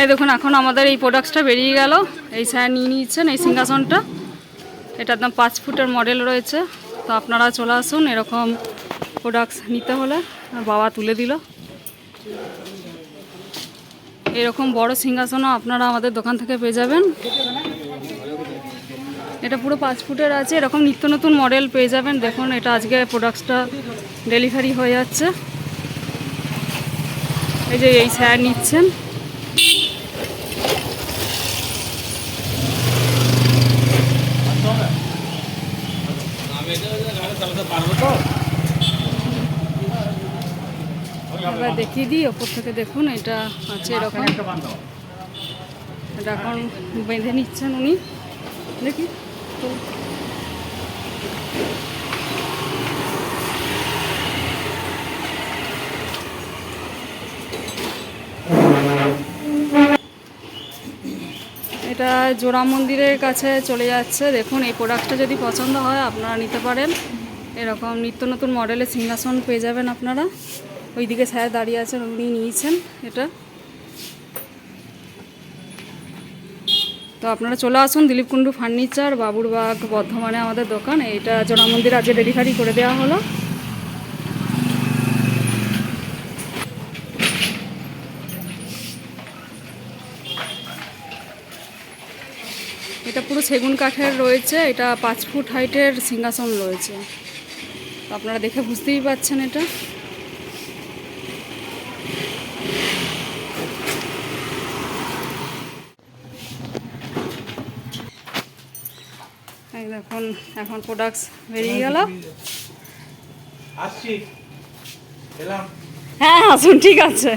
এই দেখুন, এখন আমাদের এই প্রোডাক্টসটা বেরিয়ে গেল। এই স্যার নিয়ে নিয়েছেন, এই সিংহাসনটা। এটা একদম পাঁচ ফুটের মডেল রয়েছে। তো আপনারা চলে আসুন, এরকম প্রোডাক্টস নিতে হলে বাবা তুলে দিল। এরকম বড় সিংহাসনও আপনারা আমাদের দোকান থেকে পেয়ে যাবেন। এটা পুরো পাঁচ ফুটের আছে। এরকম নিত্য নতুন মডেল পেয়ে যাবেন। দেখুন, এটা আজকে প্রোডাক্টসটা ডেলিভারি হয়ে যাচ্ছে। এই যে এই স্যার নিচ্ছেন। এবার দেখিয়ে দিই, ওপর থেকে দেখুন, এটা আছে এরকম। এটা এখন বেঁধে নিচ্ছেন উনি। দেখি। তো এটা জোড়া মন্দিরের কাছে চলে যাচ্ছে। দেখুন, এই প্রোডাক্টটা যদি পছন্দ হয়, আপনারা নিতে পারেন। এরকম নিত্য নতুন মডেলের সিংহাসন পেয়ে যাবেন আপনারা। ওইদিকে স্যার দাঁড়িয়ে আছেন, উনি নিয়েছেন এটা। তো আপনারা চলে আসুন দিলীপ কুণ্ডু ফার্নিচার, বাবুরবাগ, বর্ধমানে আমাদের দোকান। এইটা জোড়া মন্দির আজকে ডেলিভারি করে দেওয়া হলো। এটা পুরো সেগুন কাঠের রয়েছে এটা পাঁচ ফুট হাইটের সিংহাসন রয়েছে। আপনারা দেখে বুঝতেই পাচ্ছেন এটা। এখন এখন প্রোডাক্টস বেরিয়ে গেল। আসছি। হ্যাঁ আসুন ঠিক আছে।